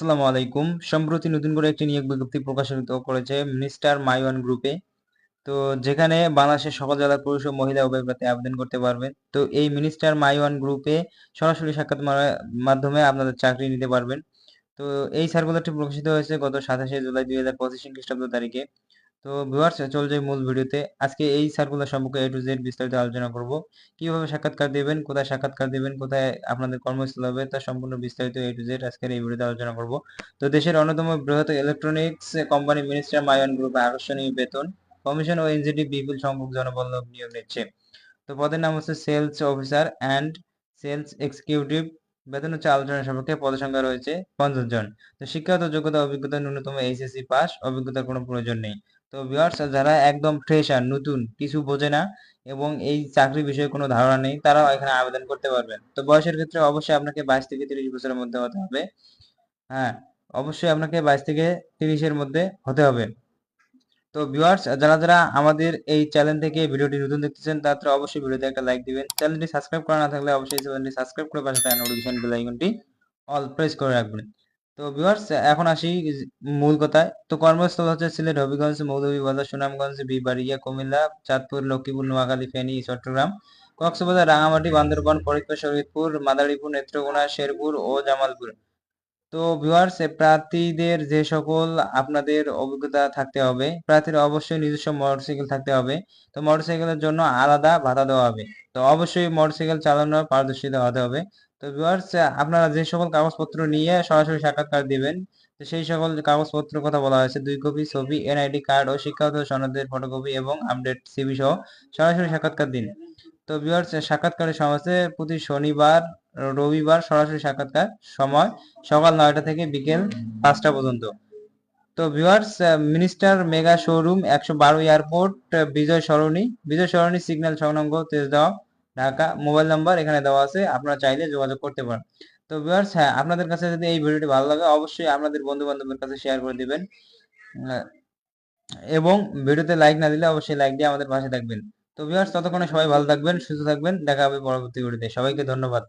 আসসালামু আলাইকুম। সম্প্রতি নতুন করে একটি নিয়োগ বিজ্ঞপ্তি প্রকাশিত করেছে মিনিস্টার মাইওয়ান গ্রুপে। তো যেখানে বাংলাদেশের সকল জেলার পুরুষ ও মহিলা উভয় আবেদন করতে পারবেন তো এই মিনিস্টার মাইওয়ান গ্রুপে সরাসরি সাক্ষাৎ মাধ্যমে আপনাদের চাকরি নিতে পারবেন। তো এই সার্কুলারটি প্রকাশিত হয়েছে গত সাতাশে জুলাই দুই হাজার পঁচিশ খ্রিস্টাব্দ তারিখে। তো ভিউয়ার্স চলে যাই মূল ভিডিওতে। আজকে এই সার্কুলার সম্পর্কে এ টু জেড বিস্তারিত আলোচনা করব। কীভাবে সাক্ষাৎকার দিবেন, কোথায় সাক্ষাৎকার দিবেন, কোথায় আপনাদের কর্মস্থল হবে তা সম্পূর্ণ বিস্তারিত এ টু জেড আজকের এই ভিডিওতে আলোচনা করব। তো দেশের অন্যতম বৃহৎ electronics company Minister MyOne group আকর্ষণীয় বেতন, কমিশন ও এনজিটি বিপুল সংখ্যক জনবল নিয়োগ নিচ্ছে। তো পদের নাম হচ্ছে sales officer and sales executive বেতন হচ্ছে আলোচনা সাপেক্ষে পদ সংখ্যা রয়েছে পঞ্চাশ জন। তো শিক্ষাগত যোগ্যতা, অভিজ্ঞতা ন্যূনতম এইচএসসি পাস অভিজ্ঞতার কোনো প্রয়োজন নেই। তো ভিউয়ার্স যারা একদম ফ্রেশার নতুন, কিছু বোঝে না এবং এই চাকরি বিষয়ে কোনো ধারণা নেই, তারাও এখানে আবেদন করতে পারবেন। তো বয়সের ক্ষেত্রে অবশ্যই আপনাকে বাইশ থেকে তিরিশ বছরের মধ্যে হতে হবে। হ্যাঁ অবশ্যই আপনাকে বাইশ থেকে তিরিশের মধ্যে হতে হবে। তো ভিউয়ার্স যারা যারা আমাদের এই চ্যানেল থেকে ভিডিওটি নতুন দেখতেছেন, তারা অবশ্যই ভিডিওতে একটা লাইক দিবেন। চ্যানেলটি সাবস্ক্রাইব করা না থাকলে অবশ্যই চ্যানেলটি সাবস্ক্রাইব করে পাশে থাকা নোটিফিকেশন বেল আইকনটি অল প্রেস করে রাখবেন। তো ভিউয়ার্স এখন আসি মূল কথায়। তো কর্মস্থল হচ্ছে সিলেট, হবিগঞ্জ, মৌলভীবাজার, সুনামগঞ্জ, বিবাড়িয়া, কুমিল্লা, চাঁদপুর, লক্ষ্মীপুর, নোয়াখালী, ফেনী, চট্টগ্রাম, কক্সবাজার, রাঙামাটি, বান্দরবান, ফরিদপুর শরীয়তপুর মাদারীপুর, নেত্রকোনা, শেরপুর ও জামালপুর। তো ভিউয়ার্স প্রার্থীদের যে সকল আপনাদের অভিজ্ঞতা থাকতে হবে, প্রার্থীর অবশ্যই নিজস্ব মোটরসাইকেল থাকতে হবে। তো মোটরসাইকেলের জন্য আলাদা ভাতা দেওয়া হবে। তো অবশ্যই মোটরসাইকেল চালানোর পারদর্শিতা হতে হবে। তো ভিউয়ার্স আপনারা যে সকল কাগজপত্র নিয়ে সরাসরি সাক্ষাৎকার দিবেন সেই সকল কাগজপত্রের কথা বলা হয়েছে। দুই কপি ছবি এনআইডি কার্ড ও শিক্ষাগত সনদের ফটোকপি এবং আপডেট সিবি সহ সরাসরি সাক্ষাৎকার দিন। তো ভিউয়ার্স সাক্ষাৎকারের হচ্ছে প্রতি শনিবার, রবিবার সরাসরি সাক্ষাৎকার সময় সকাল নয়টা থেকে বিকেল পাঁচটা পর্যন্ত। তো ভিউয়ার্স মিনিস্টার মেগা শোরুম একশো বারো এয়ারপোর্ট বিজয় সরণি বিজয় সরণি সিগন্যাল সংলগ্ন তেজগাঁও। ঢাকা মোবাইল নাম্বার এখানে দেওয়া আছে, আপনারা চাইলে যোগাযোগ করতে পারেন। তো ভিউয়ার্স হ্যাঁ আপনাদের কাছে যদি এই ভিডিওটি ভালো লাগে, অবশ্যই আপনাদের বন্ধু বান্ধবের কাছে শেয়ার করে দিবেন। এবং ভিডিওতে লাইক না দিলে অবশ্যই লাইক দিয়ে আমাদের পাশে থাকবেন। তো ভিউয়ার্স ততক্ষণে সবাই ভালো থাকবেন, সুস্থ থাকবেন, দেখা হবে পরবর্তী ভিডিওতে। সবাইকে ধন্যবাদ।